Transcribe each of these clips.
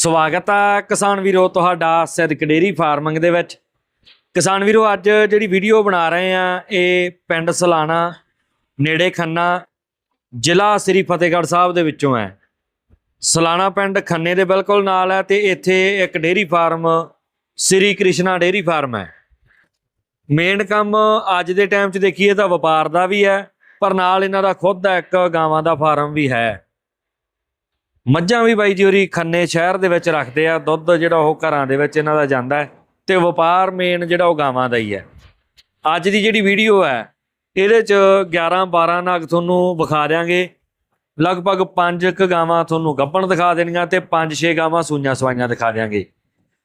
ਸਵਾਗਤ ਹੈ ਕਿਸਾਨ ਵੀਰੋ ਤੁਹਾਡਾ ਸਿੱਧਕ ਡੇਰੀ ਫਾਰਮਿੰਗ ਦੇ ਵਿੱਚ। ਕਿਸਾਨ ਵੀਰੋ, ਅੱਜ ਜਿਹੜੀ ਵੀਡੀਓ ਬਣਾ ਰਹੇ ਆ, ਇਹ ਪਿੰਡ ਸਲਾਣਾ, ਨੇੜੇ ਖੰਨਾ, ਜ਼ਿਲ੍ਹਾ ਸ੍ਰੀ ਫਤਿਹਗੜ੍ਹ ਸਾਹਿਬ ਦੇ ਵਿੱਚੋਂ ਹੈ। ਸਲਾਣਾ ਪਿੰਡ ਖੰਨੇ ਦੇ ਬਿਲਕੁਲ ਨਾਲ ਹੈ ਤੇ ਇੱਥੇ ਇੱਕ dairy farm, Sri Krishna dairy farm ਹੈ। ਮੇਨ ਕੰਮ ਅੱਜ ਦੇ ਟਾਈਮ 'ਚ ਦੇਖੀਏ ਤਾਂ ਵਪਾਰ ਦਾ ਵੀ ਹੈ, ਪਰ ਨਾਲ ਇਹਨਾਂ ਦਾ ਖੁਦ ਦਾ ਇੱਕ ਗਾਵਾਂ ਦਾ ਫਾਰਮ ਵੀ ਹੈ। ਮੱਝਾਂ ਵੀ ਬਾਈ ਜੀ ਹੋਰੀ ਖੰਨੇ ਸ਼ਹਿਰ ਦੇ ਵਿੱਚ ਰੱਖਦੇ ਆ, ਦੁੱਧ ਜਿਹੜਾ ਉਹ ਘਰਾਂ ਦੇ ਵਿੱਚ ਇਹਨਾਂ ਦਾ ਜਾਂਦਾ ਹੈ ਤੇ ਵਪਾਰ ਮੇਨ ਜਿਹੜਾ ਉਹ ਗਾਵਾਂ ਦਾ ਹੀ ਹੈ। ਅੱਜ ਦੀ ਜਿਹੜੀ ਵੀਡੀਓ ਹੈ, ਇਹਦੇ ਚ 11 12 ਨਗ ਤੁਹਾਨੂੰ ਵਿਖਾ ਦਿਆਂਗੇ। ਲਗਭਗ 5 ਕ ਗਾਵਾਂ ਤੁਹਾਨੂੰ ਗੱਭਣ ਦਿਖਾ ਦੇਣੀਆਂ ਤੇ 5-6 ਗਾਵਾਂ ਸੂਈਆਂ ਸਵਾਈਆਂ ਦਿਖਾ ਦਿਆਂਗੇ।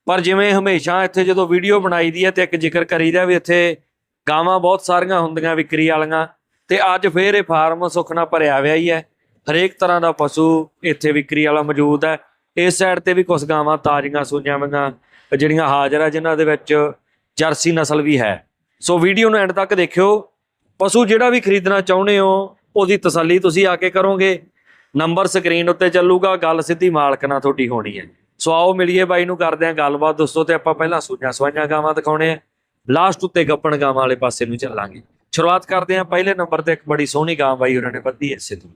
ਪਰ ਜਿਵੇਂ ਹਮੇਸ਼ਾ ਇੱਥੇ ਜਦੋਂ ਵੀਡੀਓ ਬਣਾਈ ਦੀ ਹੈ ਤੇ ਇੱਕ ਜ਼ਿਕਰ ਕਰੀਦਾ ਵੀ ਇੱਥੇ ਗਾਵਾਂ ਬਹੁਤ ਸਾਰੀਆਂ ਹੁੰਦੀਆਂ ਵਿਕਰੀ ਵਾਲੀਆਂ ਤੇ ਅੱਜ ਫੇਰ ਇਹ ਫਾਰਮ ਸੁਖਣਾ ਭਰਿਆ ਹੋਇਆ ਹੀ ਹੈ। ਹਰੇਕ ਤਰ੍ਹਾਂ ਦਾ ਪਸ਼ੂ ਇੱਥੇ ਵਿਕਰੀ ਵਾਲਾ ਮੌਜੂਦ ਹੈ। ਇਸ ਸਾਈਡ ਤੇ ਵੀ ਕੁਝ ਗਾਵਾਂ ਤਾਜ਼ੀਆਂ ਸੂਈਆਂ ਵੰਗਾਂ ਜਿਹੜੀਆਂ ਹਾਜ਼ਰ ਆ ਜਿਨ੍ਹਾਂ ਦੇ ਵਿੱਚ ਜਰਸੀ ਨਸਲ ਵੀ ਹੈ। ਸੋ ਵੀਡੀਓ ਨੂੰ ਐਂਡ ਤੱਕ ਦੇਖਿਓ। ਪਸ਼ੂ ਜਿਹੜਾ ਵੀ ਖਰੀਦਣਾ ਚਾਹੁੰਦੇ ਹੋ, ਉਹਦੀ ਤਸੱਲੀ ਤੁਸੀਂ ਆ ਕੇ ਕਰੋਗੇ। ਨੰਬਰ ਸਕਰੀਨ ਉੱਤੇ ਚੱਲੂਗਾ, ਗੱਲ ਸਿੱਧੀ ਮਾਲਕ ਨਾਲ ਤੁਹਾਡੀ ਹੋਣੀ ਹੈ। ਸੋ ਆਓ ਮਿਲੀਏ ਬਾਈ ਨੂੰ, ਕਰਦੇ ਹਾਂ ਗੱਲਬਾਤ। ਦੋਸਤੋ, ਤੇ ਆਪਾਂ ਪਹਿਲਾਂ ਸੂਈਆਂ ਸਵਾਈਆਂ ਗਾਵਾਂ ਦਿਖਾਉਣੇ ਆ। ਲਾਸਟ ਉੱਤੇ ਗੱਪਣ ਗਾਵਾਂ ਵਾਲੇ ਪਾਸੇ ਨੂੰ ਚੱਲਾਂਗੇ। ਸ਼ੁਰੂਆਤ ਕਰਦੇ ਹਾਂ। ਪਹਿਲੇ ਨੰਬਰ ਤੇ ਇੱਕ ਬੜੀ ਸੋਹਣੀ ਗਾਂ ਬਾਈ, ਉਹਨਾਂ ਨੇ ਬੱਧੀ ਐਸੇ ਸਿੱਧੂ।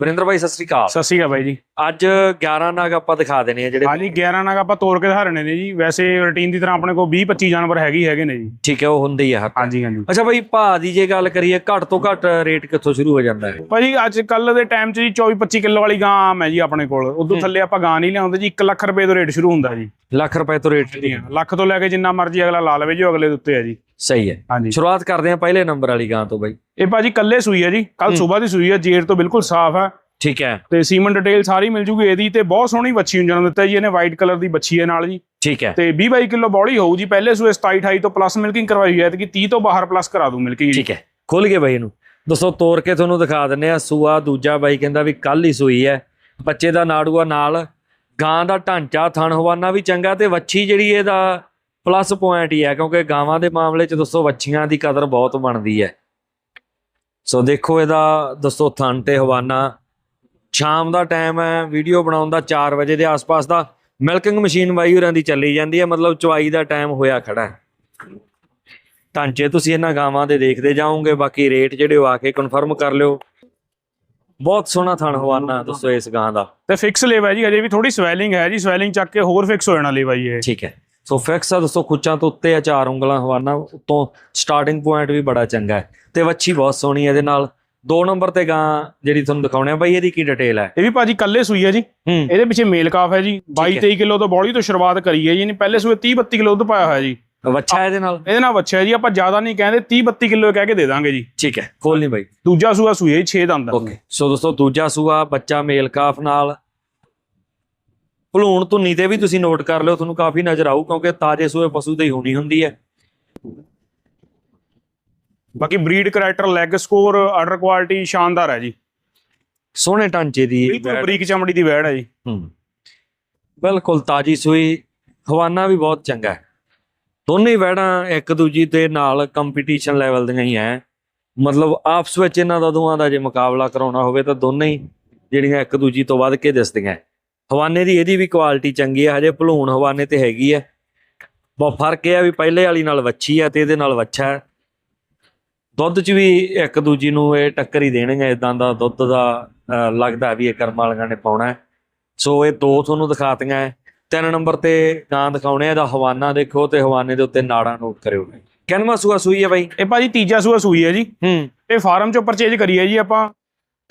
ਵਰਿੰਦਰ ਬਾਈ ਸਤਿ ਸ੍ਰੀ ਅਕਾਲ। ਸਤਿ ਸ਼੍ਰੀ ਅਕਾਲ ਬਾਈ ਜੀ। ਅੱਜ 11 ਨਾਗ ਆਪਾਂ ਦਿਖਾ ਦੇਣੇ ਆ ਜਿਹੜੇ ਹਾਂਜੀ 11 ਨਗ ਆਪਾਂ ਤੋੜ ਕੇ ਦਿਖਾਣੇ ਨੇ ਜੀ। ਵੈਸੇ ਰੁਟੀਨ ਦੀ ਤਰ੍ਹਾਂ ਆਪਣੇ ਕੋਲ 20 25 ਜਾਨਵਰ ਹੈਗੇ ਹੀ ਹੈਗੇ ਨੇ ਜੀ। ਠੀਕ ਹੈ ਉਹ ਹੁੰਦੇ ਹੀ ਆ ਹਾਂਜੀ ਹਾਂਜੀ। ਅੱਛਾ ਬਾਈ ਭਾਅ ਦੀ ਜੇ ਗੱਲ ਕਰੀਏ ਘੱਟ ਤੋਂ ਘੱਟ ਰੇਟ ਕਿੱਥੋਂ ਸ਼ੁਰੂ ਹੋ ਜਾਂਦਾ ਹੈ ਭਾਜੀ ਅੱਜ ਕੱਲ ਦੇ ਟਾਈਮ 'ਚ ਜੀ 24 25 ਕਿਲੋ ਵਾਲੀ ਗਾਂ ਆਮ ਹੈ ਜੀ ਆਪਣੇ ਕੋਲ। ਉਦੋਂ ਥੱਲੇ ਆਪਾਂ ਗਾਂ ਨਹੀਂ ਲਿਆਉਂਦੇ ਜੀ 1 ਲੱਖ ਰੁਪਏ ਤੋਂ ਰੇਟ ਸ਼ੁਰੂ ਹੁੰਦਾ ਜੀ। ਲੱਖ ਰੁਪਏ ਤੋਂ ਰੇਟ ਲੱਖ ਤੋਂ ਲੈ ਕੇ ਜਿੰਨਾ ਮਰਜ਼ੀ ਅਗਲਾ ਲਾ ਲਵੇ ਜੀ ਅਗਲੇ ਦੇ ਉੱਤੇ ਹੈ ਜੀ। ਸਹੀ ਹੈ। ਹਾਂਜੀ। ਸ਼ੁਰੂਆਤ ਕਰਦੇ ਹਾਂ ਪਹਿਲੇ ਨੰਬਰ ਵਾਲੀ ਗਾਂ ਤੋਂ ਬਾਈ। ਇਹ ਭਾਜੀ ਕੱਲੇ ਸੂਈ ਹੈ ਜੀ। ਕੱਲ ਸਵੇਰ ਦੀ ਸੂਈ ਹੈ ਜੇਰ ਤੋਂ ਬਿਲਕੁਲ ਸਾਫ਼ ਹੈ। ਠੀਕ ਹੈ। ਤੇ ਸੀਮਨ ਡਿਟੇਲ ਸਾਰੀ ਮਿਲ ਜੂਗੀ ਇਹਦੀ ਤੇ ਬਹੁਤ ਸੋਹਣੀ ਬੱਚੀ ਨੂੰ ਜਨਮ ਦਿੱਤਾ ਜੀ ਇਹਨੇ ਵਾਈਟ ਕਲਰ ਦੀ ਬੱਚੀ ਹੈ ਨਾਲ ਜੀ। ਠੀਕ ਹੈ। ਤੇ 20 22 ਕਿਲੋ ਬੌਲੀ ਹੋਊ ਜੀ ਪਹਿਲੇ ਸੂਏ 27 28 ਤੋਂ ਪਲੱਸ ਮਿਲਕਿੰਗ ਕਰਵਾਈ ਹੋਈ ਹੈ ਤੇ 30 ਤੋਂ ਬਾਹਰ ਪਲੱਸ ਕਰਾ ਦੂੰ ਮਿਲਕਿੰਗ ਠੀਕ ਹੈ। ਖੁੱਲ ਗਏ ਬਾਈ ਇਹਨੂੰ। ਦੋਸਤੋ ਤੋੜ ਕੇ ਤੁਹਾਨੂੰ ਦਿਖਾ ਦਿੰਨੇ ਆ ਸੂਆ ਦੂਜਾ ਬਾਈ ਕਹਿੰਦਾ ਵੀ ਕੱਲ ਹੀ ਸੂਈ ਹੈ। ਬੱਚੇ ਦਾ ਨਾੜੂਆ ਨਾਲ। ਗਾਂ ਦਾ ਢਾਂਚਾ ਥਣ ਹਵਾਨਾ ਵੀ ਚੰਗਾ ਤੇ ਵੱਛੀ ਜਿਹੜੀ ਇਹਦਾ ਪਲੱਸ ਪੁਆਇੰਟ ਹੀ ਹੈ ਕਿਉਂਕਿ ਗਾਵਾਂ ਦੇ ਮਾਮਲੇ 'ਚ ਦੋਸਤੋ ਵੱਛੀਆਂ ਦੀ ਕਦਰ ਬਹੁਤ ਬਣਦੀ ਹੈ। ਸੋ ਦੇਖੋ ਇਹਦਾ ਦੋਸਤੋ ਥਣ ਤੇ ਹਵਾਨਾ। ਸ਼ਾਮ ਦਾ ਟਾਈਮ ਹੈ ਵੀਡੀਓ ਬਣਾਉਣ ਦਾ 4 ਵਜੇ ਦੇ ਆਸ-ਪਾਸ ਦਾ। ਮਿਲਕਿੰਗ ਮਸ਼ੀਨ ਬਾਈ ਹੋਰਾਂ ਦੀ ਚੱਲੀ ਜਾਂਦੀ ਹੈ ਮਤਲਬ ਚਵਾਈ ਦਾ ਟਾਈਮ ਹੋਇਆ ਖੜਾ ਢਾਂਚੇ ਤੁਸੀਂ ਇਹਨਾਂ ਗਾਵਾਂ ਦੇ ਦੇਖਦੇ ਜਾਓਗੇ ਬਾਕੀ ਰੇਟ ਜਿਹੜੇ ਉਹ ਆ ਕੇ ਕਨਫਰਮ ਕਰ ਲਿਓ। ਬਹੁਤ ਸੋਹਣਾ ਥਣ ਹਵਾਨਾ ਦੋਸਤੋ ਇਸ ਗਾਂ ਦਾ। ਤੇ ਫਿਕਸ ਲੇਵਾ ਜੀ ਅਜੇ ਵੀ ਥੋੜੀ ਸਵੈਲਿੰਗ ਹੈ ਜੀ ਸਵੈਲਿੰਗ ਚੱਕ ਕੇ ਹੋਰ ਫਿਕਸ ਹੋ ਜਾਣਾ ਲੇਵਾ ਜੀ ਇਹ। ਠੀਕ ਹੈ। ਸੋ ਫਿਕਸ ਆ ਦੋਸਤੋ ਖੁੱਚਾਂ ਤੋਂ ਉੱਤੇ ਆ ਚਾਰ ਉਂਗਲਾਂ ਹਵਾਨਾ ਉੱਤੋਂ ਸਟਾਰਟਿੰਗ ਪੁਆਇੰਟ ਵੀ ਬੜਾ ਚੰਗਾ ਹੈ। ਤੇ ਵੱਛੀ ਬਹੁਤ ਸੋਹਣੀ ਹੈ ਇਹਦੇ ਨਾਲ ਦੋ ਨੰਬਰ ਤੇ ਗਾਂ ਜਿਹੜੀ ਤੁਹਾਨੂੰ ਦਿਖਾਉਣੇ ਆ ਬਾਈ ਇਹਦੀ ਕੀ ਡਿਟੇਲ ਹੈ? ਇਹ ਵੀ ਭਾਜੀ ਕੱਲੇ ਸੂਈ ਹੈ ਜੀ। ਇਹਦੇ ਪਿੱਛੇ ਮੇਲ ਕਾਫ ਹੈ ਜੀ। 22 ਹੈ। 23 ਕਿਲੋ ਤੋਂ ਬੌਲੀ ਤੋਂ ਸ਼ੁਰੂਆਤ ਕਰੀ ਹੈ ਜੀ ਇਹਨੇ ਪਹਿਲੇ ਸੂਏ 30 32 ਕਿਲੋ ਦੁੱਧ ਪਾਇਆ ਹੋਇਆ ਜੀ। ਵੱਛਾ ਇਹਦੇ ਨਾਲ? ਇਹਦੇ ਨਾਲ ਹੈ ਜੀ ਆਪਾਂ ਜ਼ਿਆਦਾ ਨਹੀਂ ਕਹਿੰਦੇ 30 32 ਕਿਲੋ ਕਹਿ ਕੇ ਦੇ ਦਾਂਗੇ ਜੀ। ਠੀਕ ਹੈ ਖੋਲ ਨਹੀਂ ਬਾਈ। ਦੂਜਾ ਸੂਆ ਸੂਈ ਹੈ ਜੀ 6 ਦੰਦ ਦਾ ਓਕੇ ਸੋ ਦੋਸਤੋ ਦੂਜਾ ਸੂਆ ਬੱਚਾ ਮੇਲ ਕਾਫ ਨਾਲ ਭਲੂਣ ਧੁੰਨੀ ਤੇ ਵੀ ਤੁਸੀਂ ਨੋਟ ਕਰ ਲਿਓ ਤੁਹਾਨੂੰ ਕਾਫੀ ਨਜ਼ਰ ਆਊ ਕਿਉਂਕਿ ਤਾਜੇ ਸੂਏ ਪਸ਼ੂ ਤੇ ਹੀ ਹੋਣੀ ਹੁੰਦੀ ਹੈ। ਬਾਕੀ breed character leg score order quality ਸ਼ਾਨਦਾਰ ਹੈ ਜੀ। ਸੋਹਣੇ ਢਾਂਚੇ ਦੀ ਬਿਲਕੁਲ ਬਰੀਕ ਚਮੜੀ ਦੀ ਵੈੜ ਹੈ ਜੀ। ਹੂੰ। ਬਿਲਕੁਲ ਤਾਜੀ ਸੂਈ ਹਵਾਨਾ ਵੀ ਬਹੁਤ ਚੰਗਾ ਹੈ। ਦੋਨੇ ਵੈੜਾਂ ਇੱਕ ਦੂਜੀ ਤੇ ਨਾਲ ਕੰਪੀਟੀਸ਼ਨ ਲੈਵਲ ਦੀਆਂ ਹੀ ਹੈ। ਮਤਲਬ ਆਪਸ ਵਿੱਚ ਇਹਨਾਂ ਦਾ ਦੋਵਾਂ ਦਾ ਜੇ ਮੁਕਾਬਲਾ ਕਰਾਉਣਾ ਹੋਵੇ ਤਾਂ ਦੋਨੇ ਹੀ ਜਿਹੜੀਆਂ ਇੱਕ ਦੂਜੀ ਤੋਂ ਵੱਧ ਕੇ ਦਿਸਦੀਆਂ ਹਵਾਨੇ ਦੀ ਇਹਦੀ ਵੀ ਕੁਆਲਿਟੀ ਚੰਗੀ ਹੈ ਹਜੇ ਭਲੂਣ ਹਵਾਨੇ ਤੇ ਹੈਗੀ ਹੈ ਬਹੁਤ ਫ਼ਰਕ ਇਹ ਹੈ ਵੀ ਪਹਿਲੇ ਵਾਲੀ ਨਾਲ ਵੱਛੀ ਹੈ ਤੇ ਇਹਦੇ ਨਾਲ ਵੱਛਾ ਹੈ ਦੁੱਧ 'ਚ ਵੀ ਇੱਕ ਦੂਜੀ ਨੂੰ ਇਹ ਟੱਕਰ ਹੀ ਦੇਣਗੇ ਇਦਾਂ ਦਾ ਦੁੱਧ ਦਾ ਲੱਗਦਾ ਵੀ ਇਹ ਕਰਮ ਵਾਲੀਆਂ ਨੇ ਪਾਉਣਾ ਹੈ। ਸੋ ਇਹ ਦੋ ਤੁਹਾਨੂੰ ਦਿਖਾਤੀਆਂ ਹੈ। ਤਿੰਨ ਨੰਬਰ ਤੇ ਗਾਂ ਦਿਖਾਉਣੇ ਆ, ਇਹਦਾ ਹਵਾਨਾ ਦੇਖੋ ਤੇ ਹਵਾਨੇ ਦੇ ਉੱਤੇ ਨਾੜਾਂ ਨੋਟ ਕਰਿਓ ਕਿੰਨਵਾਂ ਸੂਆ ਸੂਈ ਹੈ ਬਾਈ? ਇਹ ਭਾਜੀ ਤੀਜਾ ਸੂਆ ਸੂਈ ਹੈ ਜੀ। ਹੂੰ। ਇਹ ਫਾਰਮ ਚੋਂ ਪਰਚੇਜ ਕਰੀ ਹੈ ਜੀ ਆਪਾਂ।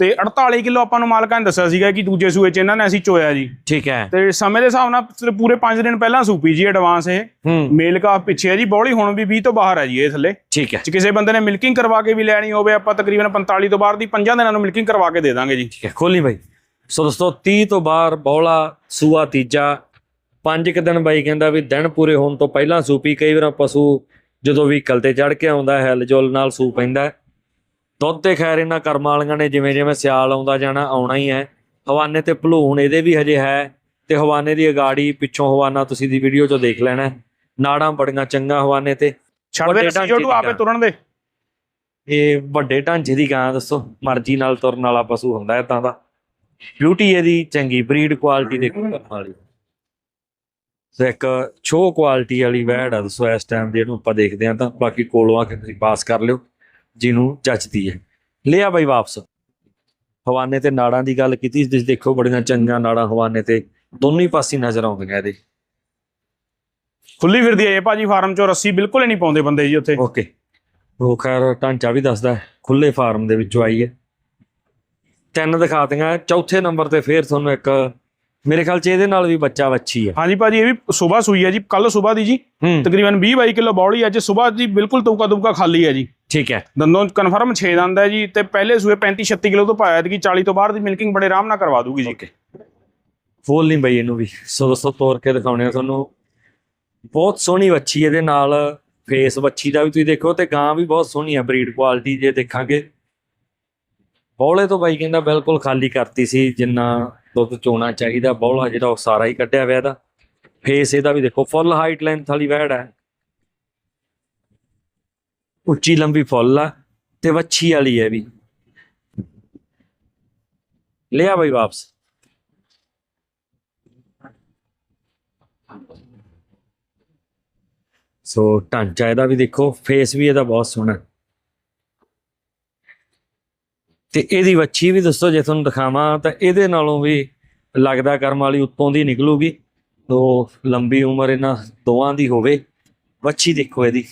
ਤੇ 48 ਕਿਲੋ ਆਪਾਂ ਨੂੰ ਮਾਲਕਾਂ ਨੇ ਦੱਸਿਆ ਸੀਗਾ ਕਿ ਦੂਜੇ ਸੂਏ ਚ ਇਹਨਾਂ ਨੇ ਅਸੀਂ ਚੋਇਆ ਜੀ। ਠੀਕ ਹੈ। ਤੇ ਸਮੇਂ ਦੇ ਹਿਸਾਬ ਨਾਲ ਪੂਰੇ 5 ਦਿਨ ਪਹਿਲਾਂ ਸੂਪੀ ਜੀ ਐਡਵਾਂਸ ਇਹ। ਮੇਲ ਕਾ ਪਿੱਛੇ ਹੈ ਜੀ ਬੌਲੀ ਹੁਣ ਵੀ 20 ਤੋਂ ਬਾਹਰ ਹੈ ਜੀ ਇਹ ਥੱਲੇ। ਠੀਕ ਹੈ। ਜੇ ਕਿਸੇ ਬੰਦੇ ਨੇ ਮਿਲਕਿੰਗ ਕਰਵਾ ਕੇ ਵੀ ਲੈਣੀ ਹੋਵੇ ਆਪਾਂ ਤਕਰੀਬਨ 45 ਤੋਂ ਬਾਹਰ ਦੀ 5 ਦਿਨਾਂ ਨੂੰ ਮਿਲਕਿੰਗ ਕਰਵਾ ਕੇ ਦੇ ਦਾਂਗੇ ਜੀ। ਠੀਕ ਹੈ ਖੋਲੀ ਬਾਈ। ਸੋ ਦੋਸਤੋ 30 ਤੋਂ ਬਾਹਰ ਬੌਲਾ ਸੂਆ ਤੀਜਾ ਪੰਜ ਕੁ ਦਿਨ ਬਾਈ ਕਹਿੰਦਾ ਵੀ ਦਿਨ ਪੂਰੇ ਹੋਣ ਤੋਂ ਪਹਿਲਾਂ ਸੂਪੀ ਕਈ ਵਾਰ ਪਸ਼ੂ ਜਦੋਂ ਵਹੀਕਲ ਤੇ ਚੜ ਕੇ ਆਉਂਦਾ ਹੈ ਹਿਲਜੁਲ ਨਾਲ ਸੂ ਪੈਂਦਾ। ਦੁੱਧ ਤੇ ਖੈਰ ਇਹਨਾਂ ਕਰਮਾਂ ਵਾਲੀਆਂ ਨੇ ਜਿਵੇਂ ਜਿਵੇਂ ਸਿਆਲ ਆਉਂਦਾ ਜਾਣਾ ਆਉਣਾ ਹੀ ਹੈ। ਹਵਾਨੇ ਤੇ ਭਲੂਣ ਇਹਦੇ ਵੀ ਹਜੇ ਹੈ ਤੇ ਹਵਾਨੇ ਦੀ ਅਗਾੜੀ ਪਿੱਛੋਂ ਹਵਾਨਾ ਤੁਸੀਂ ਦੀ ਵੀਡੀਓ 'ਚੋਂ ਦੇਖ ਲੈਣਾ। ਨਾੜਾਂ ਬੜੀਆਂ ਚੰਗਾ ਹਵਾਨੇ ਤੇ। ਛੱਡ ਦੇ ਆਪੇ। ਤੁਰਨ ਦੇ। ਇਹ ਵੱਡੇ ਢਾਂਚੇ ਦੀ ਗਾਂ ਦੱਸੋ। ਮਰਜ਼ੀ ਨਾਲ ਤੁਰਨ ਵਾਲਾ ਪਸ਼ੂ ਹੁੰਦਾ ਇਦਾਂ ਦਾ। ਬਿਊਟੀ ਇਹਦੀ ਚੰਗੀ ਬਰੀਡ ਕੁਆਲਿਟੀ ਦੇ ਕਰਮ ਵਾਲੀ। ਸੋ ਇੱਕ ਸ਼ੋ ਕੁਆਲਿਟੀ ਵਾਲੀ ਵੈੜ ਆ ਦੋਸਤੋ ਇਸ ਟਾਈਮ ਦੇ ਇਹਨੂੰ ਆਪਾਂ ਦੇਖਦੇ ਹਾਂ ਤਾਂ। ਬਾਕੀ ਕੋਲੋਂ ਆ ਕੇ ਤੁਸੀਂ ਪਾਸ ਕਰ ਲਿਓ। ਜਿਹਨੂੰ ਜੱਚਦੀ ਹੈ। ਲਿਆ ਬਾਈ ਵਾਪਸ। ਹਵਾਨੇ ਤੇ ਨਾੜਾਂ ਦੀ ਗੱਲ ਕੀਤੀ। ਤੁਸੀਂ ਦੇਖੋ ਬੜੀਆਂ ਚੰਗੀਆਂ ਨਾੜਾਂ ਹਵਾਨੇ ਤੇ। ਦੋਨੋਂ ਹੀ ਪਾਸੇ ਨਜ਼ਰ ਆਉਂਦੀਆਂ ਇਹਦੇ। ਖੁੱਲੀ ਫਿਰਦੀ ਹੈ ਇਹ ਭਾਜੀ ਫਾਰਮ ਚੋਂ ਰੱਸੀ ਬਿਲਕੁਲ ਹੀ ਨਹੀਂ ਪਾਉਂਦੇ ਬੰਦੇ ਜੀ ਉੱਥੇ। ਓਕੇ। ਉਹ ਖੈਰ ਢਾਂਚਾ ਵੀ ਦੱਸਦਾ ਖੁੱਲੇ ਫਾਰਮ ਦੇ ਵਿੱਚੋਂ ਆਈ ਹੈ। ਤਿੰਨ ਦਿਖਾਤੀਆਂ। ਚੌਥੇ ਨੰਬਰ ਤੇ ਫੇਰ ਤੁਹਾਨੂੰ ਇੱਕ ਮੇਰੇ ਖਿਆਲ ਚ ਇਹਦੇ ਨਾਲ ਵੀ ਬੱਚਾ ਵੱਛੀ ਹੈ। ਹਾਂਜੀ ਭਾਜੀ ਇਹ ਵੀ ਸਵੇਰ ਸੂਈ ਹੈ ਜੀ। ਕੱਲ ਸਵੇਰ ਦੀ ਜੀ। ਤਕਰੀਬਨ 20 22 ਕਿਲੋ ਬੌਲੀ ਅੱਜ ਸਵੇਰ ਦੀ ਬਿਲਕੁਲ ਤੁਬਕਾ ਤੁਬਕਾ ਖਾਲੀ ਹੈ ਜੀ। ਠੀਕ ਹੈ। ਦੰਦੋਂ ਕਨਫਰਮ 6 ਦੰਦ ਹੈ ਜੀ ਤੇ ਪਹਿਲੇ ਸੂਏ 35 36 ਕਿਲੋ ਤੋਂ ਪਾਇਆ ਕਿ 40 ਤੋਂ ਬਾਹਰ ਦੀ ਮਿਲਕਿੰਗ ਬੜੇ ਆਰਾਮ ਨਾਲ ਕਰਵਾ ਦੂਗੀ ਜੀ। ਫੋਲ ਨਹੀਂ ਬਈ ਇਹਨੂੰ ਵੀ। ਸੋ ਦੋਸਤੋ ਤੋੜ ਕੇ ਦਿਖਾਉਣੇ ਆ ਤੁਹਾਨੂੰ। ਬਹੁਤ ਸੋਹਣੀ ਵੱਛੀ ਇਹਦੇ ਨਾਲ। ਫੇਸ ਵੱਛੀ ਦਾ ਵੀ ਤੁਸੀਂ ਦੇਖੋ ਤੇ ਗਾਂ ਵੀ ਬਹੁਤ ਸੋਹਣੀ ਆ ਬਰੀਡ ਕੁਆਲਿਟੀ ਜੇ ਦੇਖਾਂਗੇ। ਬੌਲੇ ਤੋਂ ਬਾਈ ਕਹਿੰਦਾ ਬਿਲਕੁਲ ਖਾਲੀ ਕਰਤੀ ਸੀ ਜਿੰਨਾ ਦੁੱਧ ਚੋਣਾ ਚਾਹੀਦਾ। ਬੌਲਾ ਜਿਹੜਾ ਉਹ ਸਾਰਾ ਹੀ ਕੱਢਿਆ ਹੋਇਆ ਇਹਦਾ। ਫੇਸ ਇਹਦਾ ਵੀ ਦੇਖੋ ਫੁੱਲ ਹਾਈਟ ਲੈਂਥ ਵਾਲੀ ਵਹਿੜ ਹੈ। ਉੱਚੀ ਲੰਬੀ ਫੁੱਲ ਆ ਤੇ ਵੱਛੀ ਵਾਲੀ ਹੈ ਵੀ। ਲਿਆ ਬਈ ਵਾਪਸ। ਸੋ ਢਾਂਚਾ ਇਹਦਾ ਵੀ ਦੇਖੋ ਫੇਸ ਵੀ ਇਹਦਾ ਬਹੁਤ ਸੋਹਣਾ। ਤੇ ਇਹਦੀ ਵੱਛੀ ਵੀ ਦੱਸੋ, ਜੇ ਤੁਹਾਨੂੰ ਦਿਖਾਵਾਂ ਤਾਂ ਇਹਦੇ ਨਾਲੋਂ ਵੀ ਲੱਗਦਾ ਕਰਮ ਵਾਲੀ ਉੱਤੋਂ ਦੀ ਨਿਕਲੂਗੀ। ਤੋ ਲੰਬੀ ਉਮਰ ਇਹਨਾਂ ਦੋਵਾਂ ਦੀ ਹੋਵੇ। ਵੱਛੀ ਦੇਖੋ ਇਹਦੀ।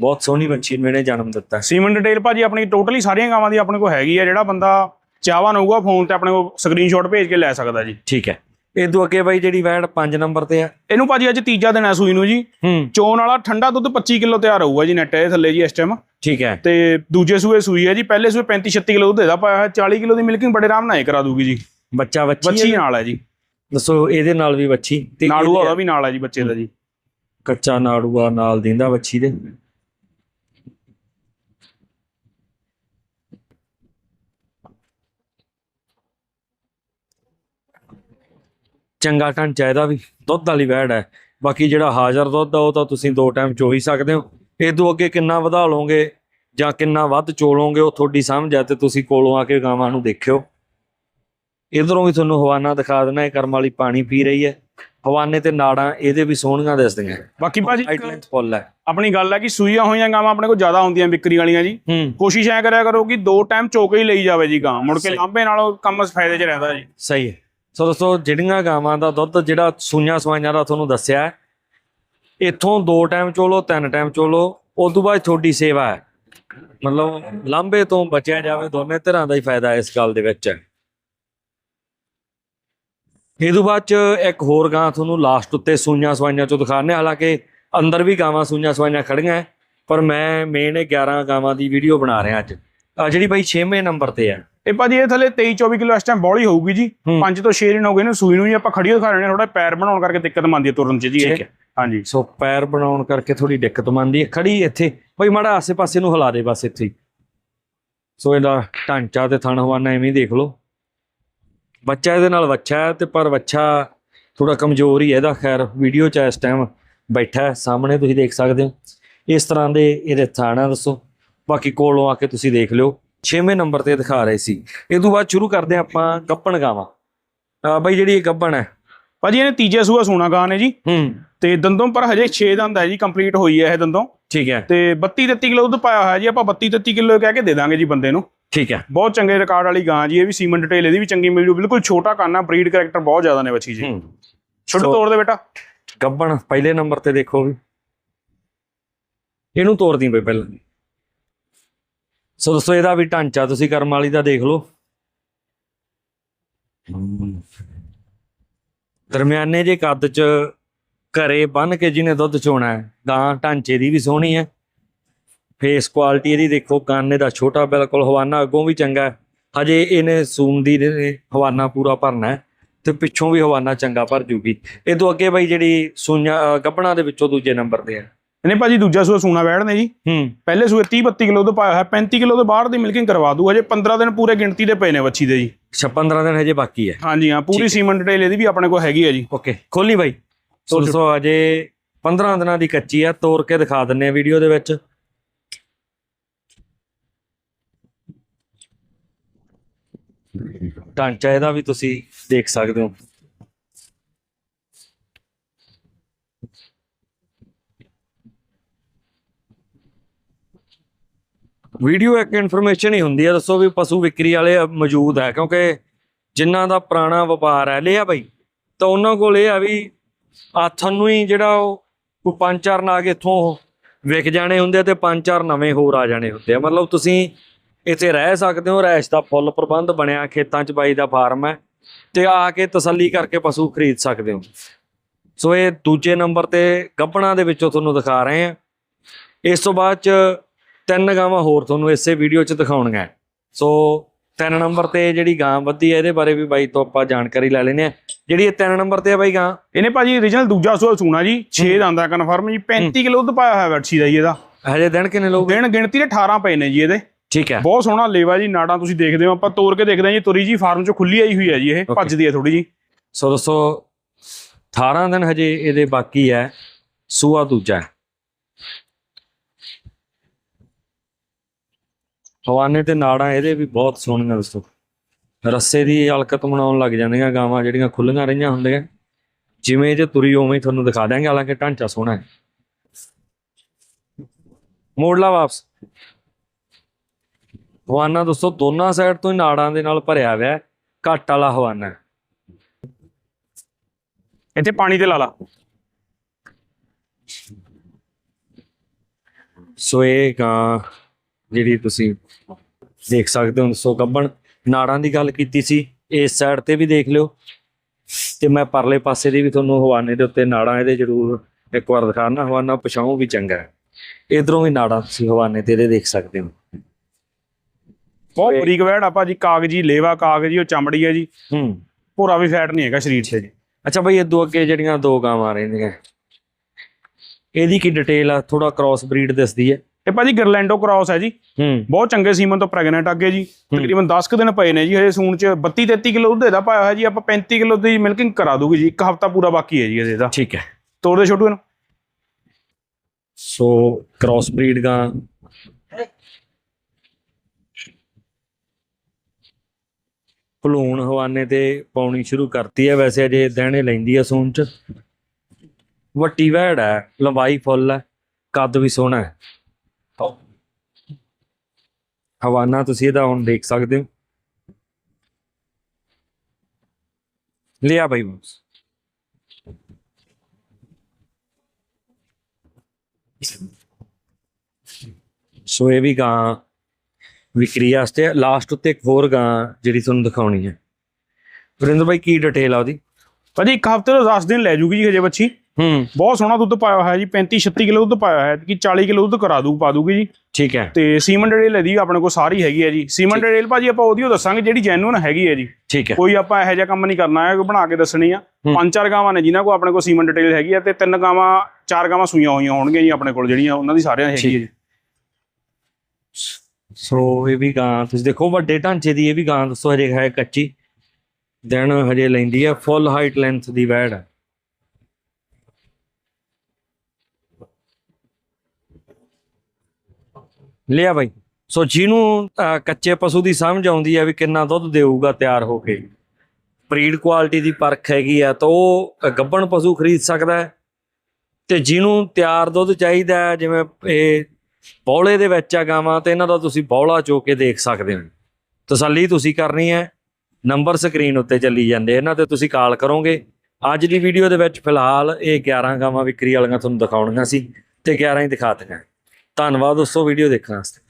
ਬਹੁਤ ਸੋਹਣੀ ਵੱਛੀ ਨੂੰ ਜਨਮ ਦਿੱਤਾ। ਸੀਮਨ ਡਿਟੇਲ ਭਾਜੀ ਆਪਣੀ ਟੋਟਲੀ ਸਾਰੀਆਂ ਗਾਵਾਂ ਦੀ ਆਪਣੇ ਕੋਲ ਹੈਗੀ ਹੈ ਜਿਹੜਾ ਬੰਦਾ ਚਾਹਵਾਨ ਹੋਊਗਾ ਫੋਨ ਤੇ ਆਪਣੇ ਕੋਲ ਸਕਰੀਨਸ਼ਾਟ ਭੇਜ ਕੇ ਲੈ ਸਕਦਾ ਜੀ। ਠੀਕ ਹੈ। ਇਹ ਤੋਂ ਅੱਗੇ ਬਾਈ ਜਿਹੜੀ ਵੈੜ 5 ਨੰਬਰ ਤੇ ਆ। ਇਹਨੂੰ ਭਾਜੀ ਅੱਜ ਤੀਜਾ ਦਿਨ ਹੈ ਸੂਈ ਨੂੰ ਜੀ। ਚੋਣ ਵਾਲਾ ਠੰਡਾ ਦੁੱਧ 25 ਕਿਲੋ ਤਿਆਰ ਹੋਊਗਾ ਜੀ ਨੈਟ ਇਹ ਥੱਲੇ ਜੀ ਇਸ ਟਾਈਮ ਠੀਕ ਹੈ। ਤੇ ਦੂਜੇ ਸੂਏ ਸੂਈ ਹੈ ਜੀ ਪਹਿਲੇ ਸੂਏ 35 36 ਕਿਲੋ ਦੁੱਧ ਇਹਦਾ ਪਾਇਆ ਹੋਇਆ 40 ਕਿਲੋ ਦੀ ਮਿਲਕਿੰਗ ਬੜੇ ਆਰਾਮ ਨਾਲ ਇਹ ਕਰਾ ਦੂਗੀ ਜੀ। ਬੱਚਾ ਬੱਚੀ? ਨਾਲ ਹੈ ਜੀ। ਦੱਸੋ ਇਹਦੇ ਨਾਲ ਵੀ ਵੱਛੀ? ਤੇ ਇਹਦੇ- ਉਹਦਾ ਵੀ ਨਾਲ ਹੈ ਜੀ ਬੱਚੇ ਦਾ ਜੀ। ਕੱਚਾ ਨਾੜੂਆ ਨਾਲ ਦਿੰਦਾ ਵੱਛੀ ਦੇ? ਚੰਗਾ ਢਾਂਚਾ ਇਹਦਾ ਵੀ ਦੁੱਧ ਵਾਲੀ ਵੈੜ ਹੈ। ਬਾਕੀ ਜਿਹੜਾ ਹਾਜ਼ਰ ਦੁੱਧ ਆ ਉਹ ਤਾਂ ਤੁਸੀਂ ਦੋ ਟਾਈਮ ਚੋ ਹੀ ਸਕਦੇ ਹੋ। ਇਹ ਤੋਂ ਅੱਗੇ ਕਿੰਨਾ ਵਧਾ ਲਓਗੇ ਜਾਂ ਕਿੰਨਾ ਵੱਧ ਚੋਲੋਗੇ ਉਹ ਤੁਹਾਡੀ ਸਮਝ ਹੈ ਤੇ ਤੁਸੀਂ ਕੋਲੋਂ ਆ ਕੇ ਗਾਵਾਂ ਨੂੰ ਦੇਖਿਓ। ਇਧਰੋਂ ਵੀ ਤੁਹਾਨੂੰ ਹਵਾਨਾ ਦਿਖਾ ਦੇਣਾ ਇਹ ਕਰਮ ਵਾਲੀ ਪਾਣੀ ਪੀ ਰਹੀ ਹੈ। ਹਵਾਨੇ ਤੇ ਨਾੜਾਂ ਇਹਦੇ ਵੀ ਸੋਹਣੀਆਂ ਦਿਸਦੀਆਂ। ਬਾਕੀ ਭਾਜੀ ਹਾਈਟ ਫੁੱਲ ਹੈ। ਆਪਣੀ ਗੱਲ ਹੈ ਕਿ ਸੂਈਆਂ ਹੋਈਆਂ ਗਾਵਾਂ ਆਪਣੇ ਕੋਲ ਜ਼ਿਆਦਾ ਹੁੰਦੀਆਂ ਵਿਕਰੀ ਵਾਲੀਆਂ ਜੀ। ਕੋਸ਼ਿਸ਼ ਐ ਕਰਿਆ ਕਰੋ ਕਿ ਦੋ ਟਾਈਮ ਚੋਕੇ ਹੀ ਲਈ ਜਾਵੇ ਜੀ ਗਾਂ। ਮੁੜ ਕੇ। ਲਾਂਬੇ ਨਾਲੋਂ ਕੰਮ ਫਾਇਦੇ 'ਚ ਰਹਿੰਦਾ ਜੀ। ਸਹੀ ਹੈ। ਸੋ ਦੋਸਤੋ, ਜਿਹੜੀਆਂ ਗਾਵਾਂ ਦਾ ਦੁੱਧ, ਜਿਹੜਾ ਸੂਈਆਂ ਸਵਾਈਆਂ ਦਾ ਤੁਹਾਨੂੰ ਦੱਸਿਆ ਇੱਥੋਂ ਦੋ ਟਾਈਮ ਚੋਲੋ, ਤਿੰਨ ਟਾਈਮ ਚੋਲੋ, ਉਸ ਤੋਂ ਬਾਅਦ ਤੁਹਾਡੀ ਸੇਵਾ ਹੈ। ਮਤਲਬ ਲਾਂਬੇ ਤੋਂ ਬਚਿਆ ਜਾਵੇ, ਦੋਨੇ ਤਰ੍ਹਾਂ ਦਾ ਹੀ ਫਾਇਦਾ ਇਸ ਗੱਲ ਦੇ ਵਿੱਚ। ਹੈ ਇਹ ਤੋਂ ਬਾਅਦ ਚ ਇੱਕ ਹੋਰ ਗਾਂ ਤੁਹਾਨੂੰ ਲਾਸਟ ਉੱਤੇ ਸੂਈਆਂ ਸਵਾਈਆਂ ਚੋਂ ਦਿਖਾਣੇ ਹਾਲਾਂਕਿ ਅੰਦਰ ਵੀ ਗਾਵਾਂ ਸੂਈਆਂ ਸਵਾਈਆਂ ਖੜੀਆਂ ਪਰ ਮੈਂ ਮੇਨ 11 ਗਾਵਾਂ ਦੀ ਵੀਡੀਓ ਬਣਾ ਰਿਹਾ ਅੱਜ। ਜਿਹੜੀ ਬਾਈ 6ਵੇਂ ਨੰਬਰ ਤੇ ਹੈ। ਇਹ ਭਾਜੀ ਇਹ ਥੱਲੇ 23 24 ਕਿਲੋ ਇਸ ਟਾਈਮ ਬੌਲੀ ਹੋਊਗੀ ਜੀ। 5 ਤੋਂ 6 ਦਿਨ ਹੋ ਗਏ ਨੇ ਸੂਈ ਨੂੰ ਜੀ ਆਪਾਂ ਖੜੀ ਦਿਖਾ ਰਹੇ ਨੇ ਥੋੜਾ ਪੈਰ ਬਣਾਉਣ ਕਰਕੇ ਦਿੱਕਤ ਮੰਦੀ ਹੈ ਤੁਰਨ 'ਚ ਜੀ ਇਹ। ਹਾਂਜੀ। ਸੋ ਪੈਰ ਬਣਾਉਣ ਕਰਕੇ ਥੋੜੀ ਦਿੱਕਤ ਮੰਦੀ ਹੈ ਖੜੀ ਇੱਥੇ। ਬਈ ਮਾੜਾ ਆਸੇ-ਪਾਸੇ ਨੂੰ ਹਿਲਾ ਦੇ ਬਸ ਇੱਥੇ। ਸੋ ਇਹਦਾ ਢਾਂਚਾ ਤੇ ਥਣ ਹਵਾਨਾ ਐਵੇਂ ਦੇਖ ਲਓ। ਬੱਚਾ ਇਹਦੇ ਨਾਲ ਵੱਛਾ ਹੈ ਤੇ ਪਰ ਵੱਛਾ ਥੋੜਾ ਕਮਜ਼ੋਰ ਹੀ ਹੈ। ਇਹਦਾ ਖੈਰ ਵੀਡੀਓ 'ਚ ਇਸ ਟਾਈਮ ਬੈਠਾ ਸਾਹਮਣੇ ਤੁਸੀਂ ਦੇਖ ਸਕਦੇ ਹੋ। ਇਸ ਤਰ੍ਹਾਂ ਦੇ ਇਹਦੇ ਥਣ ਦੱਸੋ। ਬਾਕੀ ਕੋਲੋਂ ਆ ਕੇ ਤੁਸੀਂ ਦੇਖ ਲਿਓ। 6ਵੇਂ ਨੰਬਰ ਤੇ ਦਿਖਾ ਰਹੇ ਸੀ। ਇਹ ਤੋਂ ਬਾਅਦ ਸ਼ੁਰੂ ਕਰਦੇ ਆਪਾਂ ਗੱਪਣ ਗਾਵਾਂ। ਬਈ ਜਿਹੜੀ ਇਹ ਗੱਪਣ ਹੈ। ਭਾਜੀ ਇਹਨੇ ਤੀਜੇ ਸੂਆ ਸੋਨਾ ਗਾਂ ਨੇ ਜੀ। ਹੂੰ। ਤੇ ਦੰਦੋਂ ਪਰ ਹਜੇ 6 ਦੰਦ ਹੈ ਜੀ ਕੰਪਲੀਟ ਹੋਈ ਹੈ ਇਹ ਦੰਦੋਂ। ਠੀਕ ਹੈ। ਤੇ 32 33 ਕਿਲੋ ਦੁੱਧ ਪਾਇਆ ਹੋਇਆ ਜੀ ਆਪਾਂ 32 33 ਕਿਲੋ ਕਹਿ ਕੇ ਦੇ ਦਾਂਗੇ ਜੀ ਬੰਦੇ ਨੂੰ। ਠੀਕ ਹੈ। ਬਹੁਤ ਚੰਗੇ ਰਿਕਾਰਡ ਵਾਲੀ ਗਾਂ ਜੀ ਇਹ ਵੀ ਸੀਮਨ ਡਿਟੇਲ ਇਹਦੀ ਵੀ ਚੰਗੀ ਮਿਲ ਜੂ। ਬਿਲਕੁਲ ਛੋਟਾ ਕਾਨਾ ਬਰੀਡ ਕੈਰੈਕਟਰ ਬਹੁਤ ਜ਼ਿਆਦਾ ਨੇ ਬੱਚੀ ਜੀ। ਛੋਟੂ ਤੋੜ ਦੇ ਬੇਟਾ। ਗੱਬਣ ਪਹਿਲੇ ਨੰਬਰ ਤੇ ਦੇਖੋ ਵੀ। ਇਹਨੂੰ ਤੋੜਦੀ ਪਈ ਪਹਿਲਾਂ। ਸੋ ਦੋਸਤੋ, ਇਹਦਾ ਵੀ ਢਾਂਚਾ ਤੁਸੀਂ ਕਰਮ ਵਾਲੀ ਦਾ ਦੇਖ ਲਓ। ਦਰਮਿਆਨੇ ਜੇ ਕੱਦ ਚ ਘਰੇ ਬੰਨ ਕੇ ਜਿਹਨੇ ਦੁੱਧ ਚੋਣਾ ਹੈ ਗਾਂ ਢਾਂਚੇ ਦੀ ਵੀ ਸੋਹਣੀ ਹੈ। ਫੇਸ ਕੁਆਲਿਟੀ ਇਹਦੀ ਦੇਖੋ, ਕਾਨੇ ਦਾ ਛੋਟਾ ਬਿਲਕੁਲ ਹਵਾਨਾ ਅੱਗੋਂ ਵੀ ਚੰਗਾ ਹੈ। ਹਜੇ ਇਹਨੇ ਸੂਮ ਦੀ ਹਵਾਨਾ ਪੂਰਾ ਭਰਨਾ ਹੈ ਤੇ ਪਿੱਛੋਂ ਵੀ ਹਵਾਨਾ ਚੰਗਾ ਭਰ ਜੂਗੀ। ਇਹ ਤੋਂ ਅੱਗੇ ਬਈ ਜਿਹੜੀ ਸੂਈਆਂ ਗੱਭਣਾ ਦੇ ਵਿੱਚੋਂ ਦੂਜੇ ਨੰਬਰ ਤੇ ਹੈ। ਇਹਨੇ ਭਾਜੀ ਦੂਜਾ ਸੂਆ ਸੂਣਾ ਵੈੜ ਨੇ ਜੀ। ਹੂੰ। ਪਹਿਲੇ ਸੂਏ 30 32 ਕਿਲੋ ਤੋਂ ਪਾਇਆ ਹੋਇਆ 35 ਕਿਲੋ ਤੋਂ ਬਾਹਰ ਦੀ ਮਿਲਕਿੰਗ ਕਰਵਾ ਦੂ ਹਜੇ 15 ਦਿਨ ਪੂਰੇ ਗਿਣਤੀ ਦੇ ਪਏ ਨੇ ਬੱਚੀ ਦੇ ਜੀ। 15 ਦਿਨ ਹਜੇ ਬਾਕੀ ਹੈ। ਹਾਂਜੀ ਹਾਂ ਪੂਰੀ ਹੈ। ਸੀਮਨ ਡਿਟੇਲ ਇਹਦੀ ਵੀ ਆਪਣੇ ਕੋਲ ਹੈਗੀ ਹੈ ਜੀ। ਓਕੇ ਖੋਲੀ ਬਾਈ। ਸੋ ਅਜੇ 15 ਦਿਨਾਂ ਦੀ ਕੱਚੀ ਆ ਤੋੜ ਕੇ ਦਿਖਾ ਦਿੰਨੇ ਆ ਵੀਡੀਓ ਦੇ ਵਿੱਚ। ਢਾਂਚਾ ਇਹਦਾ ਵੀ ਤੁਸੀਂ ਦੇਖ ਸਕਦੇ ਹੋ। ਵੀਡੀਓ ਇੱਕ ਇਨਫੋਰਮੇਸ਼ਨ ਹੀ ਹੁੰਦੀ ਹੈ ਦੱਸੋ ਵੀ ਪਸ਼ੂ ਵਿਕਰੀ ਵਾਲੇ ਮੌਜੂਦ ਹੈ ਕਿਉਂਕਿ ਜਿਨ੍ਹਾਂ ਦਾ ਪੁਰਾਣਾ ਵਪਾਰ ਹੈ ਲਿਆ ਬਾਈ। ਤਾਂ ਉਹਨਾਂ ਕੋਲ ਇਹ ਆ ਵੀ ਆਥਣ ਨੂੰ ਹੀ ਜਿਹੜਾ ਉਹ, ਕੋਈ ਪੰਜ ਚਾਰ ਨਾਗ ਇੱਥੋਂ ਵਿਕ ਜਾਣੇ ਹੁੰਦੇ ਆ ਤੇ ਪੰਜ ਚਾਰ ਨਵੇਂ ਹੋਰ ਆ ਜਾਣੇ ਹੁੰਦੇ ਆ। ਮਤਲਬ ਤੁਸੀਂ ਇੱਥੇ ਰਹਿ ਸਕਦੇ ਹੋ ਰੈਸ਼ ਦਾ ਫੁੱਲ ਪ੍ਰਬੰਧ ਬਣਿਆ, ਖੇਤਾਂ 'ਚ ਬਾਈ ਦਾ ਫਾਰਮ ਹੈ, ਤੇ ਆ ਕੇ ਤਸੱਲੀ ਕਰਕੇ ਪਸ਼ੂ ਖਰੀਦ ਸਕਦੇ ਹੋ। ਸੋ ਇਹ ਦੂਜੇ ਨੰਬਰ ਤੇ ਗੱਪਣਾ ਦੇ ਵਿੱਚੋਂ ਤੁਹਾਨੂੰ ਦਿਖਾ ਰਹੇ ਆ ਇਸ ਤੋਂ ਬਾਅਦ ਚ ਤਿੰਨ ਗਾਵਾਂ ਹੋਰ ਤੁਹਾਨੂੰ ਇਸੇ ਵੀਡੀਓ 'ਚ ਦਿਖਾਉਣੀਆਂ ਸੋ ਤਿੰਨ ਨੰਬਰ ਤੇ ਜਿਹੜੀ ਗਾਂ ਵੱਧੀ ਹੈ ਇਹਦੇ ਬਾਰੇ ਵੀ ਬਾਈ ਤੋਂ ਆਪਾਂ ਜਾਣਕਾਰੀ ਲੈ ਲੈਨੇ ਆ ਜਿਹੜੀ ਇਹ ਤਿੰਨ ਨੰਬਰ ਤੇ ਹੈ ਬਾਈ ਗਾਂ। ਇਹਨੇ ਭਾਜੀ origignal ਦੂਜਾ ਸੂਆ ਸੂਣਾ ਜੀ 6 ਦੰਦਾ ਕਨਫਰਮ ਜੀ 35 ਕਿਲੋ ਦੁੱਧ ਪਾਇਆ ਹੋਇਆ ਵੈਟਸੀ ਦਾ ਜੀ ਇਹਦਾ। ਹਜੇ ਦਿਨ ਕਿੰਨੇ ਲੋਕ ਦਿਨ ਗਿਣਤੀ ਦੇ 18 ਪਏ ਨੇ ਜੀ ਇਹਦੇ। ਠੀਕ ਹੈ। ਬਹੁਤ ਸੋਹਣਾ ਲੇਵਾ ਜੀ ਨਾੜਾਂ ਤੁਸੀਂ ਦੇਖਦੇ ਹੋ ਆਪਾਂ ਤੋੜ ਕੇ ਦੇਖਦੇ ਹਾਂ ਜੀ ਤੁਰੀ ਜੀ ਫਾਰਮ ਚੋਂ ਖੁੱਲੀ ਆਈ ਹੋਈ ਹੈ ਜੀ ਇਹ. ਭੱਜਦੀ ਹੈ ਥੋੜੀ ਜੀ। ਸੋ ਦੋਸਤੋ 18 ਦਿਨ ਹਜੇ ਇਹਦੇ ਬਾਕੀ ਹੈ ਸੂਆ ਦੂਜਾ ਹਵਾਨੇ ਤੇ ਨਾੜਾਂ ਇਹਦੇ ਵੀ ਬਹੁਤ ਸੋਹਣੀਆਂ ਦੋਸਤੋ। ਰੱਸੇ ਦੀ ਹਲਕਤ ਬਣਾਉਣ ਲੱਗ ਜਾਂਦੀਆਂ ਗਾਵਾਂ ਜਿਹੜੀਆਂ ਖੁੱਲੀਆਂ ਰਹੀਆਂ ਹੁੰਦੀਆਂ। ਜਿਵੇਂ ਜੇ ਤੁਰੀ ਉਵੇਂ ਤੁਹਾਨੂੰ ਦਿਖਾ ਦਿਆਂਗੇ ਹਾਲਾਂਕਿ ਢਾਂਚਾ ਸੋਹਣਾ ਹੈ। ਮੋੜ ਲਾ ਵਾਪਸ। ਹਵਾਨਾ ਦੋਸਤੋ ਦੋਨਾਂ ਸਾਈਡ ਤੋਂ ਹੀ ਨਾੜਾਂ ਦੇ ਨਾਲ ਭਰਿਆ ਹੋਇਆ ਘੱਟ ਵਾਲਾ ਹਵਾਨਾ ਇੱਥੇ ਪਾਣੀ ਤੇ ਲਾ ਲਾ। ਸੋ ਇਹ ਗਾਂ ਜਿਹੜੀ ਤੁਸੀਂ ਦੇਖ ਸਕਦੇ ਹੋ ਸੋ ਗੱਬਣ ਨਾੜਾਂ ਦੀ ਗੱਲ ਕੀਤੀ ਸੀ ਇਸ ਸਾਈਡ ਤੇ ਵੀ ਦੇਖ ਲਿਓ। ਤੇ ਮੈਂ ਪਰਲੇ ਪਾਸੇ ਦੀ ਵੀ ਤੁਹਾਨੂੰ ਹਵਾਨੇ ਦੇ ਉੱਤੇ ਨਾੜਾਂ ਇਹਦੇ ਜ਼ਰੂਰ ਇੱਕ ਵਾਰ ਦਿਖਾਣਾ ਹਵਾਨਾ ਪਛਾਉ ਵੀ ਚੰਗਾ ਹੈ। ਇਧਰੋਂ ਵੀ ਨਾੜਾਂ ਤੁਸੀਂ ਹਵਾਨੇ ਤੇ ਇਹਦੇ ਦੇਖ ਸਕਦੇ ਹੋ। ਬਹੁਤ ਬਰੀਕ ਵੈੜ ਆ ਭਾਜੀ ਕਾਗਜੀ ਲੇਵਾ ਕਾਗਜੀ ਉਹ ਚਮੜੀ ਹੈ ਜੀ। ਹੂੰ। ਭੋਰਾ ਵੀ ਫੈਟ ਨਹੀਂ ਹੈਗਾ ਸਰੀਰ 'ਚ ਜੀ ਅੱਛਾ ਬਈ ਇਦੋਂ ਅੱਗੇ ਜਿਹੜੀਆਂ ਦੋ ਗਾਵਾਂ ਰਹਿੰਦੀਆਂ। ਇਹਦੀ ਕੀ ਡਿਟੇਲ ਆ? ਥੋੜਾ ਕ੍ਰਾਸ ਬਰੀਡ ਦੱਸਦੀ ਹੈ। ਇਹ ਭਾਜੀ ਗਰਲੈਂਡੋ ਕ੍ਰਾਸ ਹੈ ਜੀ। ਹੂੰ। ਬਹੁਤ ਚੰਗੇ ਸੀਮਨ ਤੋਂ ਪ੍ਰੈਗਨੈਂਟ ਅੱਗੇ ਜੀ। ਤਕਰੀਬਨ 10 ਕੁ ਦਿਨ ਪਏ ਨੇ ਜੀ ਹਜੇ ਸੂਣ 'ਚ। 32 33 ਕਿਲੋ ਦੁੱਧ ਇਹਦਾ ਪਾਇਆ ਹੋਇਆ ਜੀ ਆਪਾਂ 35 ਕਿਲੋ ਦੀ ਮਿਲਕਿੰਗ ਕਰਾ ਦੂਗੀ ਜੀ। ਇੱਕ ਹਫਤਾ ਪੂਰਾ ਬਾਕੀ ਹੈ ਜੀ ਇਹਦੇ। ਦਾ ਠੀਕ ਹੈ। ਤੋੜ ਦੇ ਛੋਟੂ ਇਹਨੂੰ। ਸੋ ਕ੍ਰਾਸ ਬਰੀਡ ਗਾਂ। ਭਲੂਣ ਹਵਾਨੇ ਤੇ ਪਾਉਣੀ ਸ਼ੁਰੂ ਕਰਤੀ ਹੈ। ਵੈਸੇ ਅਜੇ ਦਹਿਣੇ ਲੈਂਦੀ ਹੈ ਸੂਣ ਚ। ਵੱਟੀ ਵਹਿੜ ਹੈ ਲੰਬਾਈ ਫੁੱਲ ਹੈ ਕੱਦ ਵੀ ਸੋਹਣਾ ਹੈ। ਹਵਾਨਾ ਤੁਸੀਂ ਇਹਦਾ ਹੁਣ ਦੇਖ ਸਕਦੇ ਹੋ। ਲਿਆ ਭਾਈ ਬਸ ਸੋ ਇਹ ਵੀ ਗਾਂ ਵਿਕਰੀ ਵਾਸਤੇ ਲਾਸਟ ਉੱਤੇ ਇੱਕ ਹੋਰ ਗਾਂ ਜਿਹੜੀ ਤੁਹਾਨੂੰ ਦਿਖਾਉਣੀ ਹੈ। ਵਰਿੰਦਰ ਭਾਈ ਕੀ ਡਿਟੇਲ ਆ ਉਹਦੀ? ਭਾਜੀ, ਇੱਕ ਹਫ਼ਤੇ ਤੋਂ 10 ਦਿਨ ਲੈ ਜੂਗੀ ਜੀ ਹਜੇ ਬੱਚੀ। ਹੂੰ। ਬਹੁਤ ਸੋਹਣਾ ਦੁੱਧ ਪਾਇਆ ਹੋਇਆ ਜੀ 35 36 ਕਿਲੋ ਦੁੱਧ ਪਾਇਆ ਹੋਇਆ ਕਿ 40 ਕਿਲੋ ਦੁੱਧ ਕਰਾ ਦੂ ਪਾ ਦੂਗੀ ਜੀ। ਠੀਕ ਹੈ। ਤੇ ਸੀਮਨ ਡੇਲ ਇਹਦੀ ਆਪਣੇ ਕੋਲ ਸਾਰੀ ਹੈਗੀ ਹੈ ਜੀ। ਸੀਮਨ ਡੇਲ ਭਾਜੀ ਆਪਾਂ ਉਹਦੀ ਓ ਦੱਸਾਂਗੇ ਜਿਹੜੀ ਜੈਨੂਨ ਹੈਗੀ ਹੈ ਜੀ। ਠੀਕ ਹੈ। ਕੋਈ ਆਪਾਂ ਇਹੋ ਜਿਹਾ ਕੰਮ ਨਹੀਂ ਕਰਨਾ ਹੈ ਕੋਈ ਬਣਾ ਕੇ ਦੱਸਣੀ ਆ। ਹੂੰ। ਪੰਜ ਚਾਰ ਗਾਵਾਂ ਨੇ ਜਿਨ੍ਹਾਂ ਕੋਲ ਆਪਣੇ ਕੋਲ ਸੀਮਨ ਡਿਟੇਲ ਹੈਗੀ ਆ ਤੇ ਤਿੰਨ ਗਾਵਾਂ ਚਾਰ ਗਾਵਾਂ ਸੂਈਆਂ ਹੋਈਆਂ ਹੋਣਗੀਆਂ ਜੀ ਆਪਣੇ ਕੋਲ ਜਿਹੜੀਆਂ ਉਹਨਾਂ ਦੀ ਸਾਰਿਆਂ ਦੀ ਹੈਗੀ ਹੈ ਜੀ। ਸੋ ਇਹ ਵੀ ਗਾਂ ਤੁਸੀਂ ਦੇਖੋ ਵੱਡੇ ਢਾਂਚੇ ਦੀ ਇਹ ਵੀ ਗਾਂ ਦੱਸੋ ਹਜੇ ਹੈ ਕੱਚੀ। ਦਿਨ ਹਜੇ ਲੈਂਦੀ ਹੈ ਫੁੱਲ ਹਾਈਟ ਲੈਂਥ ਦੀ ਵੈੜ। ਹੈ ਲਿਆ ਬਾਈ। ਸੋ ਜਿਹਨੂੰ ਅਹ, ਕੱਚੇ ਪਸ਼ੂ ਦੀ ਸਮਝ ਆਉਂਦੀ ਹੈ ਵੀ ਕਿੰਨਾ ਦੁੱਧ ਦੇਊਗਾ ਤਿਆਰ ਹੋ ਕੇ ਬਰੀਡ ਕੁਆਲਿਟੀ ਦੀ ਪਰਖ ਹੈਗੀ ਆ ਤਾਂ ਉਹ ਅ, ਗੱਭਣ ਪਸ਼ੂ ਖਰੀਦ ਸਕਦਾ ਹੈ। ਤੇ ਜਿਹਨੂੰ ਤਿਆਰ ਦੁੱਧ ਚਾਹੀਦਾ ਹੈ ਜਿਵੇਂ ਇਹ ਬੌਲੇ ਦੇ ਵਿੱਚ ਆ ਗਾਵਾਂ ਤੇ ਇਹਨਾਂ ਦਾ ਤੁਸੀਂ ਬੌਲਾ ਚੋ ਕੇ ਦੇਖ ਸਕਦੇ ਹੋ। ਤਸੱਲੀ ਤੁਸੀਂ ਕਰਨੀ ਹੈ ਨੰਬਰ ਸਕਰੀਨ ਉੱਤੇ ਚੱਲੀ ਜਾਂਦੇ ਇਹਨਾਂ ਤੇ ਤੁਸੀਂ ਕਾਲ ਕਰੋਗੇ। ਅੱਜ ਦੀ ਵੀਡੀਓ ਦੇ ਵਿੱਚ ਫਿਲਹਾਲ ਇਹ 11 ਗਾਵਾਂ ਵਿਕਰੀ ਵਾਲੀਆਂ ਤੁਹਾਨੂੰ ਦਿਖਾਉਣੀਆਂ ਸੀ ਤੇ 11 ਹੀ ਦਿਖਾ ਦਿਖਾਤੀਆਂ ਧੰਨਵਾਦ ਦੋਸਤੋ ਵੀਡੀਓ ਦੇਖਣ ਵਾਸਤੇ।